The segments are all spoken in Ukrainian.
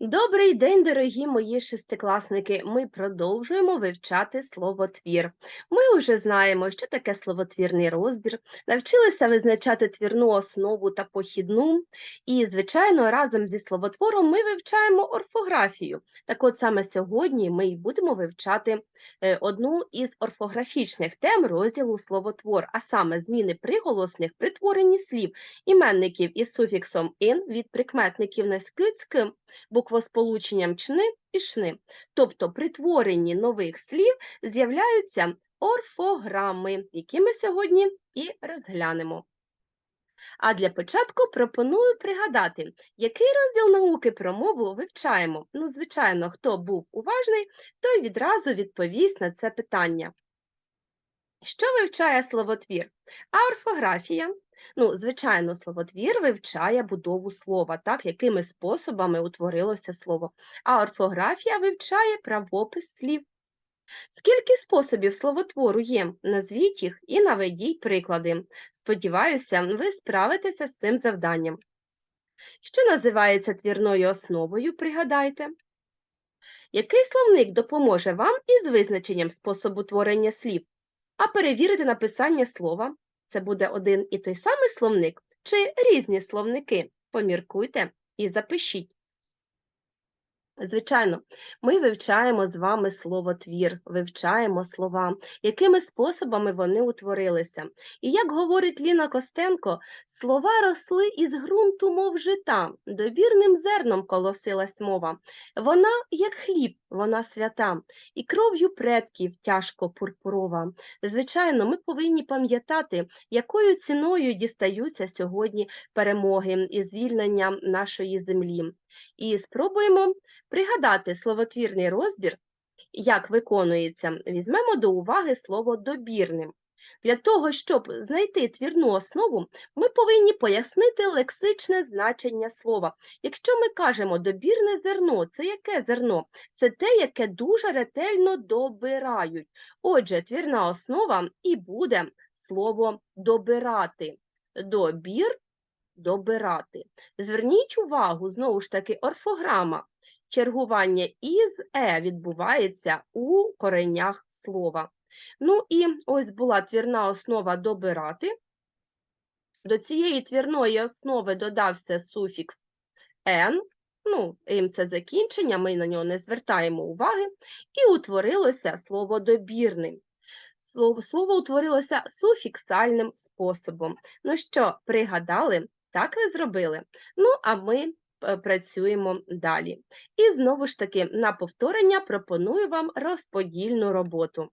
Добрий день, дорогі мої шестикласники. Ми продовжуємо вивчати словотвір. Ми вже знаємо, що таке словотвірний розбір, навчилися визначати твірну основу та похідну. І, звичайно, разом зі словотвором ми вивчаємо орфографію. Так от саме сьогодні ми й будемо вивчати одну із орфографічних тем розділу словотвор, а саме зміни приголосних при творенні слів, іменників із суфіксом «ин» від прикметників на скицьки буквосполученням чни і шни. Тобто при творенні нових слів з'являються орфограми, які ми сьогодні і розглянемо. А для початку пропоную пригадати, який розділ науки про мову вивчаємо. Ну, звичайно, хто був уважний, той відразу відповість на це питання. Що вивчає словотвір? А орфографія? Ну, звичайно, словотвір вивчає будову слова, так, якими способами утворилося слово. А орфографія вивчає правопис слів. Скільки способів словотвору є? Назвіть їх і наведіть приклади. Сподіваюся, ви справитеся з цим завданням. Що називається твірною основою, пригадайте. Який словник допоможе вам із визначенням способу творення слів? А перевірити написання слова це буде один і той самий словник чи різні словники? Поміркуйте і запишіть. Звичайно, ми вивчаємо з вами слово твір, вивчаємо слова, якими способами вони утворилися. І як говорить Ліна Костенко, слова росли із ґрунту, мов жита, добірним зерном колосилась мова. Вона, як хліб, вона свята, і кров'ю предків тяжко пурпурова. Звичайно, ми повинні пам'ятати, якою ціною дістаються сьогодні перемоги і звільнення нашої землі. І спробуємо пригадати словотвірний розбір, як виконується, візьмемо до уваги слово добірним. Для того, щоб знайти твірну основу, ми повинні пояснити лексичне значення слова. Якщо ми кажемо добірне зерно, це яке зерно? Це те, яке дуже ретельно добирають. Отже, твірна основа і буде слово добирати. Добір добирати. Зверніть увагу, знову ж таки, орфограма. Чергування із е відбувається у коренях слова. Ну і ось була твірна основа добирати. До цієї твірної основи додався суфікс «н», ну, «м» – це закінчення, ми на нього не звертаємо уваги, і утворилося слово добірним. Слово, слово утворилося суфіксальним способом. Ну що, пригадали? Так ви зробили? Ну, а ми е, працюємо далі. І знову ж таки, на повторення пропоную вам розподільну роботу.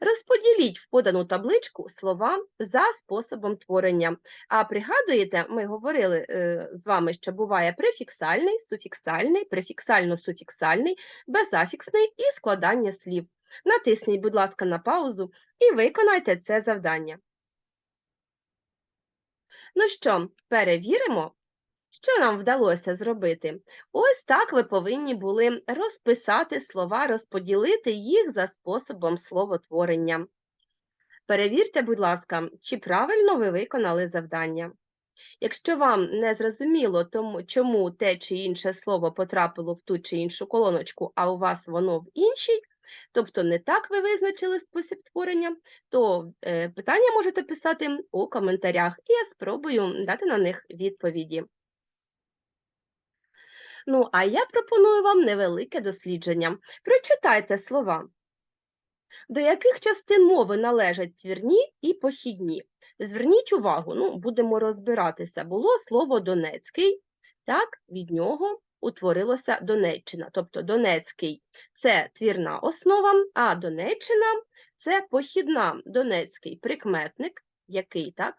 Розподіліть в подану табличку слова за способом творення. А пригадуєте, ми говорили е, з вами, що буває префіксальний, суфіксальний, префіксально-суфіксальний, безафіксний і складання слів. Натисніть, будь ласка, на паузу і виконайте це завдання. Ну що, перевіримо, що нам вдалося зробити. Ось так ви повинні були розписати слова, розподілити їх за способом словотворення. Перевірте, будь ласка, чи правильно ви виконали завдання. Якщо вам не зрозуміло, чому те чи інше слово потрапило в ту чи іншу колоночку, а у вас воно в іншій, тобто не так ви визначили спосіб творення, то е, питання можете писати у коментарях, і я спробую дати на них відповіді. Ну, а я пропоную вам невелике дослідження. Прочитайте слова. До яких частин мови належать твірні і похідні? Зверніть увагу, ну, будемо розбиратися. Було слово Донецький, так, від нього утворилося Донеччина. Тобто Донецький це твірна основа, а Донеччина це похідна Донецький прикметник, який так?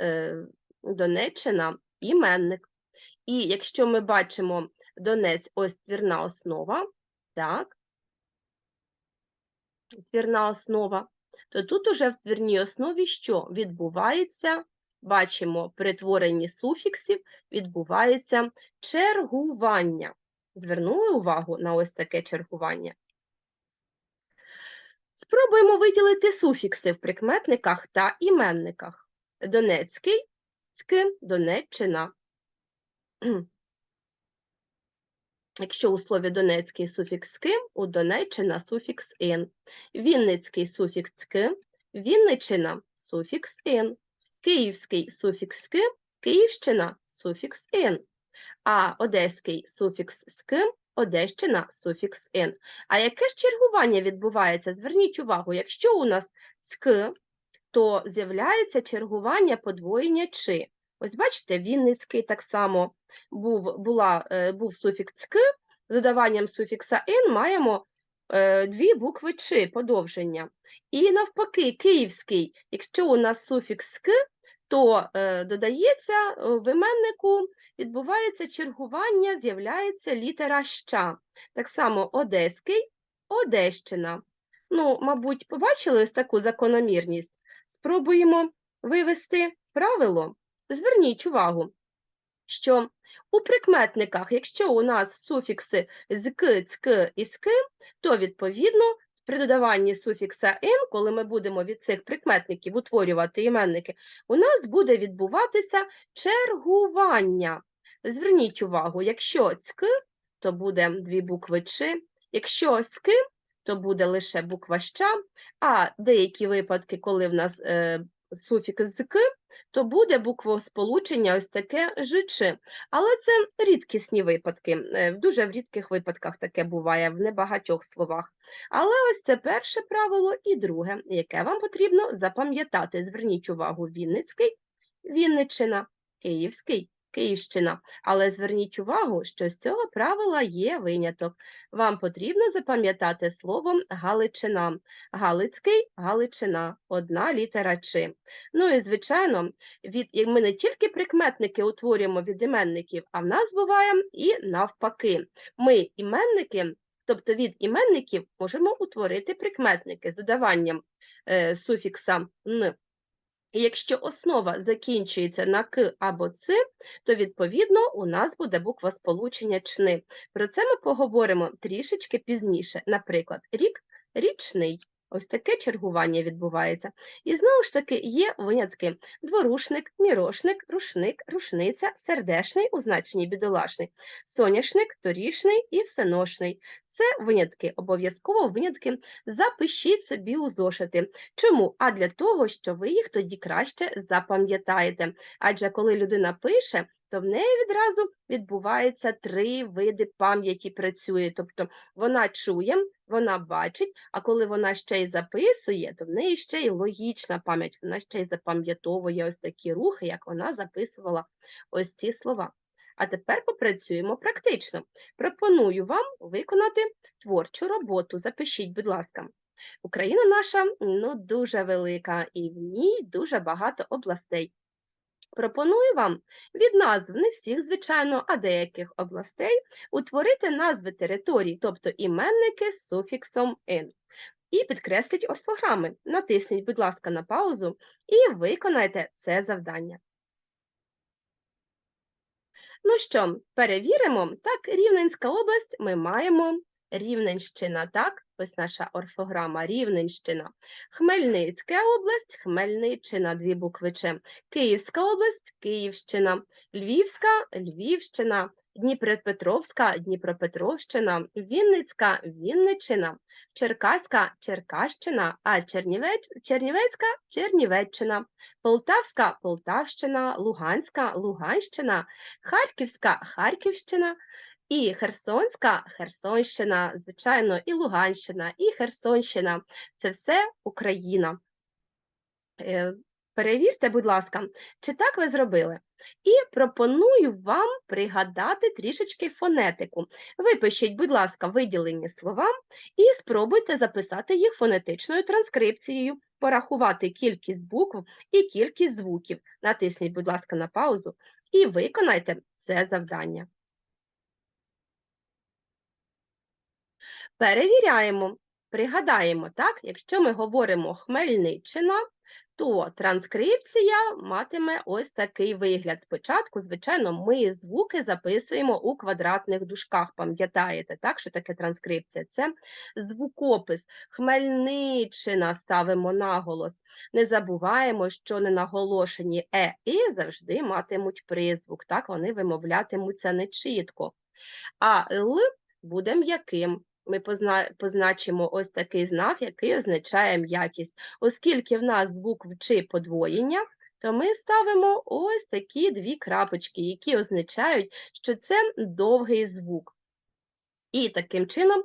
Е, Донеччина іменник. І якщо ми бачимо Донець, ось твірна основа, так, твірна основа, то тут уже в твірній основі що відбувається? Бачимо, при творенні суфіксів відбувається чергування. Звернули увагу на ось таке чергування? Спробуємо виділити суфікси в прикметниках та іменниках. Донецький, Цьки, Донеччина. Якщо у слові Донецький суфікс «ки», у Донеччина суфікс «ин». Вінницький суфікс «ки», Вінниччина суфікс «ин». Київський суфікс «ки», Київщина суфікс «ин». А одеський суфікс «ски», Одещина суфікс «ин». А яке ж чергування відбувається? Зверніть увагу, якщо у нас «ськ», то з'являється чергування подвоєння «чи». Ось бачите, Вінницький так само був, була, е, був суфікс «ки», з додаванням суфікса «ин» маємо е, дві букви «чи» подовження. І навпаки, київський, якщо у нас суфікс «ки», то е, додається в іменнику, відбувається чергування, з'являється літера «ща». Так само Одеський, Одещина. Ну, мабуть, побачили ось таку закономірність? Спробуємо вивести правило. Зверніть увагу, що у прикметниках, якщо у нас суфікси з «к», «цьк» і «ски», то, відповідно, при додаванні суфікса «ин», коли ми будемо від цих прикметників утворювати іменники, у нас буде відбуватися чергування. Зверніть увагу, якщо «цьк», то буде дві букви «чи», якщо «ски», то буде лише буква «ща», а деякі випадки, коли в нас е, суфікс з то буде буквосполучення ось таке «жичи». Але це рідкісні випадки, е, в дуже в рідких випадках таке буває, в небагатьох словах. Але ось це перше правило і друге, яке вам потрібно запам'ятати. Зверніть увагу, Вінницький, Вінниччина, Київський, Київщина. Але зверніть увагу, що з цього правила є виняток. Вам потрібно запам'ятати словом Галичина. Галицький, Галичина, одна літера «чи». Ну і, звичайно, від, ми не тільки прикметники утворюємо від іменників, а в нас буває і навпаки. Ми іменники, тобто від іменників можемо утворити прикметники з додаванням е, суфікса «н». І якщо основа закінчується на «к» або «ц», то, відповідно, у нас буде буква сполучення «чни». Про це ми поговоримо трішечки пізніше. Наприклад, рік – річний. Ось таке чергування відбувається. І знову ж таки є винятки: дворушник, мірошник, рушник, рушниця, сердешний у значенні бідолашний, соняшник, торішний і всеношний. Це винятки, обов'язково винятки. Запишіть собі у зошити. Чому? А для того, що ви їх тоді краще запам'ятаєте. Адже коли людина пише, то в неї відразу відбувається три види пам'яті працює. Тобто вона чує, вона бачить, а коли вона ще й записує, то в неї ще й логічна пам'ять, вона ще й запам'ятовує ось такі рухи, як вона записувала ось ці слова. А тепер попрацюємо практично. Пропоную вам виконати творчу роботу. Запишіть, будь ласка. Україна наша ну, дуже велика, і в ній дуже багато областей. Пропоную вам від назв не всіх, звичайно, а деяких областей утворити назви територій, тобто іменники з суфіксом «ин». І підкресліть орфограми. Натисніть, будь ласка, на паузу і виконайте це завдання. Ну що, перевіримо. Так, Рівненська область ми маємо Рівненщина, так? Ось наша орфограма Рівненщина. Хмельницька область, Хмельниччина, дві букви Ч. Київська область, Київщина, Львівська, Львівщина, Дніпропетровська, Дніпропетровщина, Вінницька, Вінниччина, Черкаська, Черкащина, а Чернівець, Чернівецька, Чернівеччина, Полтавська, Полтавщина, Луганська, Луганщина, Харківська, Харківщина, і Херсонська, Херсонщина, звичайно, і Луганщина, і Херсонщина це все Україна. Е, перевірте, будь ласка, чи так ви зробили? І пропоную вам пригадати трішечки фонетику. Випишіть, будь ласка, виділені слова і спробуйте записати їх фонетичною транскрипцією, порахувати кількість букв і кількість звуків. Натисніть, будь ласка, на паузу і виконайте це завдання. Перевіряємо, пригадаємо, так, якщо ми говоримо Хмельниччина, то транскрипція матиме ось такий вигляд. Спочатку, звичайно, ми звуки записуємо у квадратних дужках, пам'ятаєте, так, що таке транскрипція? Це звукопис. Хмельниччина ставимо наголос. Не забуваємо, що ненаголошені е і завжди матимуть призвук, так, вони вимовлятимуться нечітко. А Л буде м'яким. Ми позна- позначимо ось такий знак, який означає м'якість. Оскільки в нас букв чи подвоєння, то ми ставимо ось такі дві крапочки, які означають, що це довгий звук. І таким чином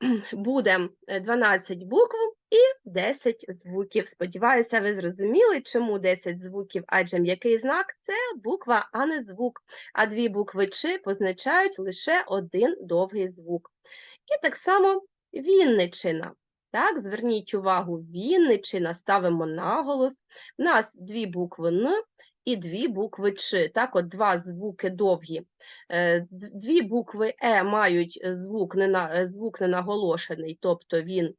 буде е, 12 букв і 10 звуків. Сподіваюся, ви зрозуміли, чому 10 звуків, адже м'який знак це буква, а не звук, а дві букви «чи» позначають лише один довгий звук. І так само Вінничина. Так, зверніть увагу, Вінничина ставимо наголос. У нас дві букви Н і дві букви Ч. Так, от два звуки довгі. Е, Дві букви Е мають звук ненаголошений, тобто він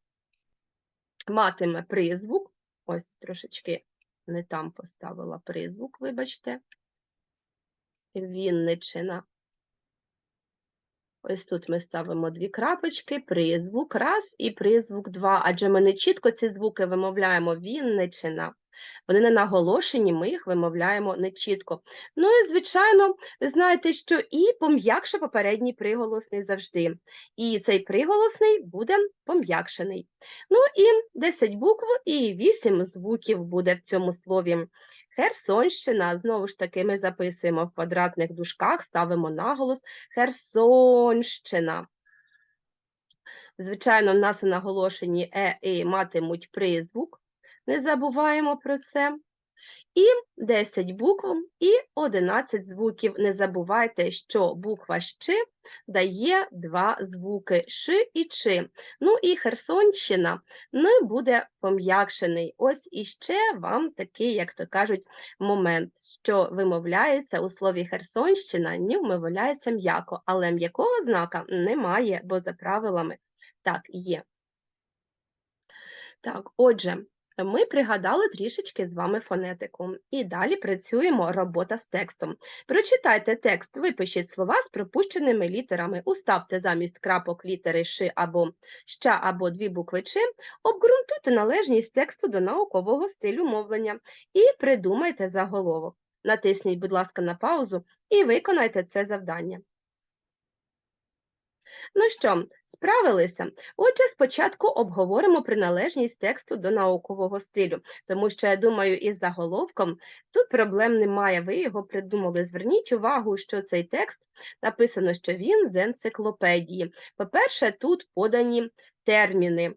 матиме призвук. Ось трошечки не там поставила призвук, вибачте. Вінничина. Ось тут ми ставимо дві крапочки, призвук раз і призвук два, адже ми не чітко ці звуки вимовляємо Вінничина. Вони не наголошені, ми їх вимовляємо нечітко. Ну і, звичайно, ви знаєте, що і пом'якше попередній приголосний завжди. І цей приголосний буде пом'якшений. Ну і 10 букв і 8 звуків буде в цьому слові. Херсонщина, знову ж таки, ми записуємо в квадратних дужках, ставимо наголос Херсонщина. Звичайно, в нас наголошені е і матимуть призвук. Не забуваємо про це. І 10 букв і 11 звуків. Не забувайте, що буква «щ» дає два звуки «ш» і «ч». Ну і Херсонщина не буде пом'якшений. Ось іще вам такий, як то кажуть, момент, що вимовляється у слові Херсонщина, ні вимовляється м'яко, але м'якого знака немає, бо за правилами так є. Так, отже, ми пригадали трішечки з вами фонетику. І далі працюємо робота з текстом. Прочитайте текст, випишіть слова з пропущеними літерами, уставте замість крапок літери «ш» або «ща» або дві букви «ч», обґрунтуйте належність тексту до наукового стилю мовлення і придумайте заголовок. Натисніть, будь ласка, на паузу і виконайте це завдання. Ну що, справилися? Отже, спочатку обговоримо приналежність тексту до наукового стилю, тому що я думаю, із заголовком тут проблем немає. Ви його придумали. Зверніть увагу, що цей текст написано, що він з енциклопедії. По-перше, тут подані терміни.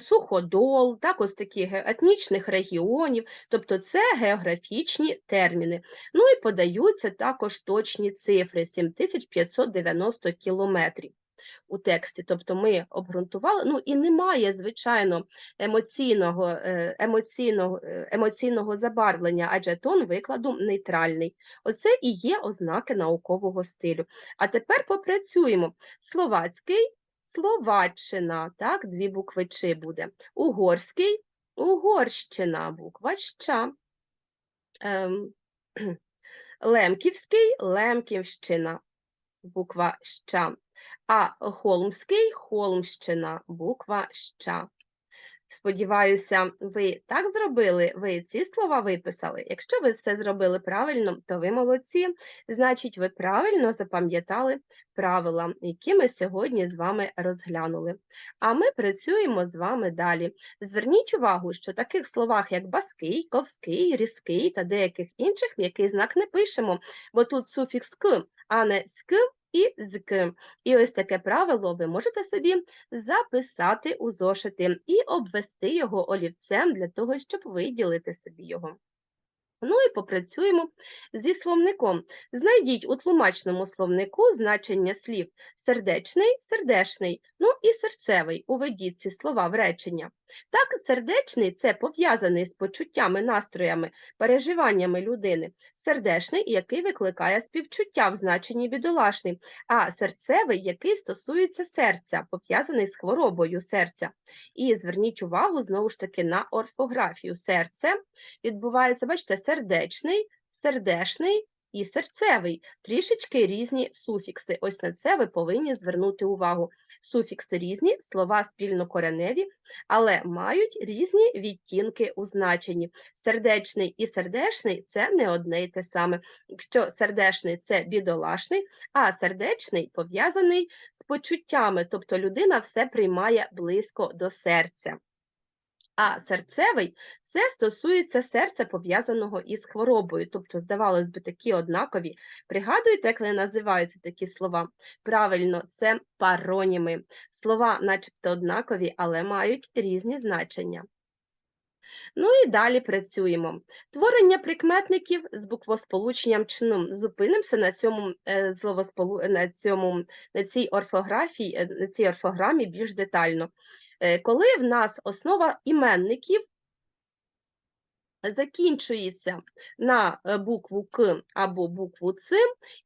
Суходол, так, ось такі етнічних регіонів, тобто це географічні терміни. Ну і подаються також точні цифри 7590 кілометрів у тексті. Тобто ми обґрунтували, ну і немає, звичайно, емоційного, е, емоційного, е, емоційного забарвлення, адже тон викладу нейтральний. Оце і є ознаки наукового стилю. А тепер попрацюємо. Словацький Словаччина, так, дві букви Ч буде. Угорський Угорщина, буква Щ. Ем, Лемківський Лемківщина, буква Щ. А Холмський Холмщина, буква Щ. Сподіваюся, ви так зробили, ви ці слова виписали. Якщо ви все зробили правильно, то ви молодці. Значить, ви правильно запам'ятали правила, які ми сьогодні з вами розглянули. А ми працюємо з вами далі. Зверніть увагу, що таких словах, як баский, ковський, різкий та деяких інших м'який знак не пишемо, бо тут суфікс к, а не ськ і зк. І ось таке правило ви можете собі записати у зошити і обвести його олівцем для того, щоб виділити собі його. Ну і попрацюємо зі словником. Знайдіть у тлумачному словнику значення слів сердечний, сердешний, ну і серцевий. Уведіть ці слова в речення. Так, сердечний це пов'язаний з почуттями, настроями, переживаннями людини. Сердешний, який викликає співчуття в значенні бідолашний, а серцевий, який стосується серця, пов'язаний з хворобою серця. І зверніть увагу знову ж таки на орфографію. Серце відбувається, бачите, сердечний, сердешний і серцевий. Трішечки різні суфікси. Ось на це ви повинні звернути увагу. Суфікси різні, слова спільнокореневі, але мають різні відтінки у значенні. Сердечний і сердешний це не одне й те саме. Якщо сердешний це бідолашний, а сердечний пов'язаний з почуттями, тобто людина все приймає близько до серця. А серцевий це стосується серця, пов'язаного із хворобою. Тобто, здавалось би, такі однакові. Пригадуєте, як вони називаються такі слова? Правильно, це пароніми. Слова, начебто, однакові, але мають різні значення. Ну і далі працюємо. Творення прикметників з буквосполученням чну. Зупинимося на цьому е, словосполу... на цьому на цій орфографії, е, на цій орфограмі більш детально. Е, коли в нас основа іменників закінчується на е, букву К або букву Ц,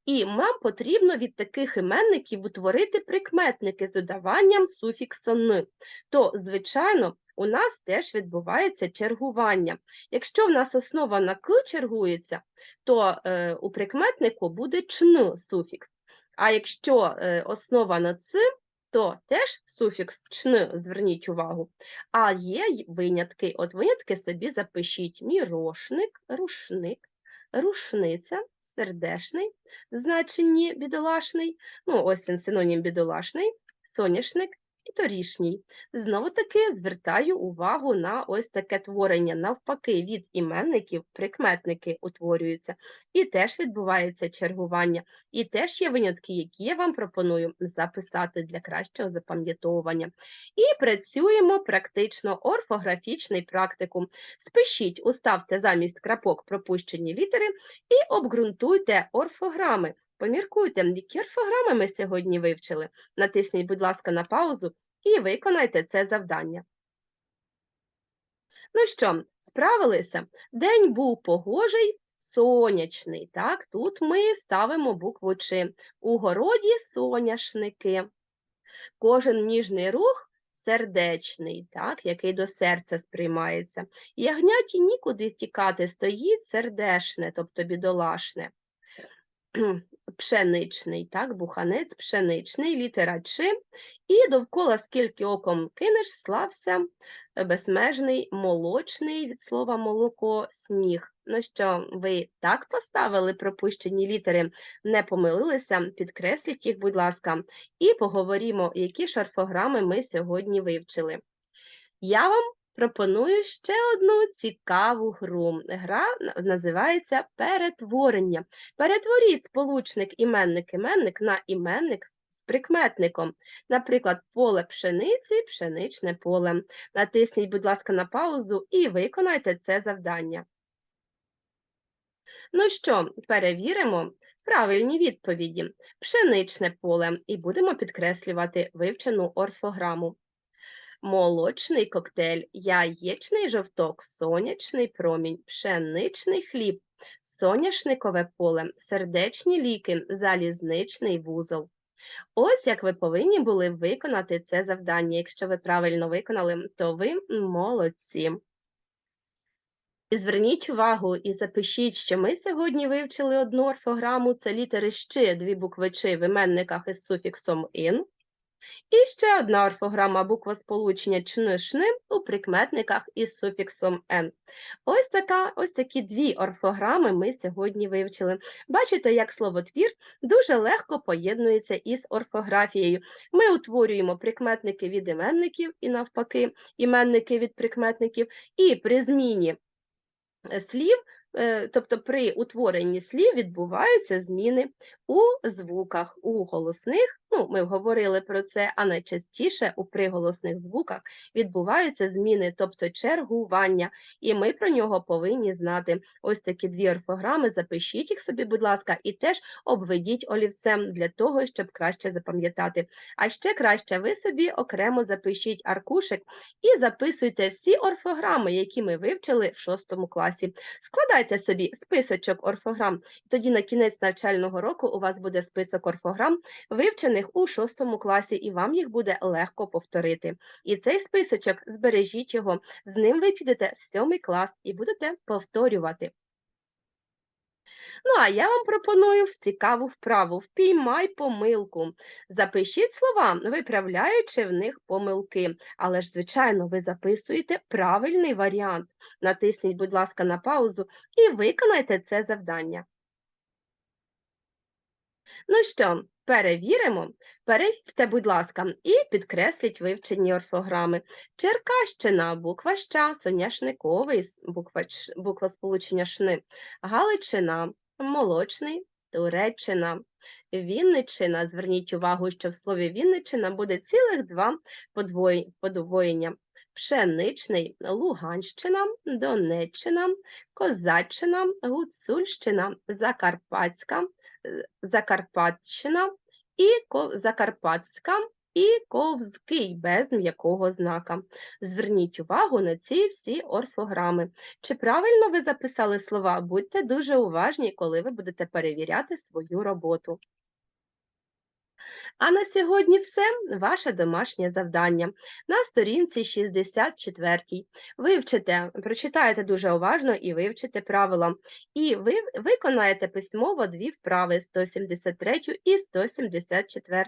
і нам потрібно від таких іменників утворити прикметники з додаванням суфіксу «н», то, звичайно, у нас теж відбувається чергування. Якщо в нас основа на К чергується, то е, у прикметнику буде чн суфікс. А якщо основа на Ц, то теж суфікс чн, зверніть увагу. А є винятки. От винятки собі запишіть мірошник, рушник, рушниця, сердешний, значенні бідолашний, ну ось він синонім бідолашний, соняшник, і торішній. Знову таки звертаю увагу на ось таке творення. Навпаки, від іменників прикметники утворюються, і теж відбувається чергування, і теж є винятки, які я вам пропоную записати для кращого запам'ятовування. І працюємо практично орфографічний практикум. Спишіть, уставте замість крапок пропущені літери і обґрунтуйте орфограми. Поміркуйте, які орфограми ми сьогодні вивчили. Натисніть, будь ласка, на паузу і виконайте це завдання. Ну що, справилися? День був погожий, сонячний. Так, Тут ми ставимо букву Ч. У городі соняшники. Кожен ніжний рух сердечний, так, який до серця сприймається. Ягняті нікуди тікати стоїть сердешне, тобто бідолашне. Пшеничний, так, буханець пшеничний, літера Ч, і довкола, скільки оком кинеш, слався безмежний молочний від слова молоко, сніг. Ну що, ви так поставили пропущені літери, не помилилися, підкресліть їх, будь ласка, і поговоримо, які шарфограми ми сьогодні вивчили. Я вам пропоную ще одну цікаву гру. Гра називається перетворення. Перетворіть сполучник іменник-іменник на іменник з прикметником. Наприклад, поле пшениці, пшеничне поле. Натисніть, будь ласка, на паузу і виконайте це завдання. Ну що, перевіримо правильні відповіді. Пшеничне поле і будемо підкреслювати вивчену орфограму молочний коктейль, яєчний жовток, сонячний промінь, пшеничний хліб, соняшникове поле, сердечні ліки, залізничний вузол. Ось як ви повинні були виконати це завдання. Якщо ви правильно виконали, то ви молодці. І зверніть увагу і запишіть, що ми сьогодні вивчили одну орфограму, це літери «щ», дві букви «ч» в іменниках із суфіксом «ин», і ще одна орфограма буква сполучення чни-шни у прикметниках із суфіксом «н». Ось така, ось такі дві орфограми ми сьогодні вивчили. Бачите, як словотвір дуже легко поєднується із орфографією. Ми утворюємо прикметники від іменників і навпаки, іменники від прикметників, і при зміні е, слів тобто при утворенні слів відбуваються зміни у звуках, у голосних, ну, ми говорили про це, а найчастіше у приголосних звуках відбуваються зміни, тобто чергування, і ми про нього повинні знати. Ось такі дві орфограми, запишіть їх собі, будь ласка, і теж обведіть олівцем для того, щоб краще запам'ятати. А ще краще ви собі окремо запишіть аркушик і записуйте всі орфограми, які ми вивчили в шостому класі. Складайте Складайте собі списочок орфограм, тоді на кінець навчального року у вас буде список орфограм, вивчених у шостому класі, і вам їх буде легко повторити. І цей списочок збережіть його, з ним ви підете в сьомий клас і будете повторювати. Ну, а я вам пропоную в цікаву вправу впіймай помилку. Запишіть слова, виправляючи в них помилки. Але ж, звичайно, ви записуєте правильний варіант. Натисніть, будь ласка, на паузу і виконайте це завдання. Ну що, перевіримо? Перевірте, будь ласка, і підкресліть вивчені орфограми. Черкащина, буква ща, соняшниковий, буква, буква сполучення шни, Галичина, молочний, Туреччина, Вінниччина. Зверніть увагу, що в слові Вінниччина буде цілих два подвоєння. Пшеничний, Луганщина, Донеччина, Козаччина, Гуцульщина, Закарпатська, Закарпатщина і Закарпатська і Ковзкий без м'якого знака. Зверніть увагу на ці всі орфограми. Чи правильно ви записали слова? Будьте дуже уважні, коли ви будете перевіряти свою роботу. А на сьогодні все. Ваше домашнє завдання. На сторінці 64. Вивчите, прочитаєте дуже уважно і вивчите правила. І ви виконаєте письмово дві вправи 173 і 174.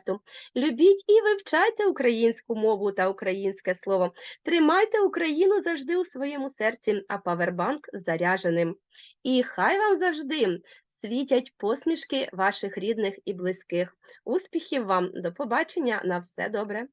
Любіть і вивчайте українську мову та українське слово. Тримайте Україну завжди у своєму серці, а павербанк заряженим. І хай вам завжди світять посмішки ваших рідних і близьких. Успіхів вам, до побачення, на все добре.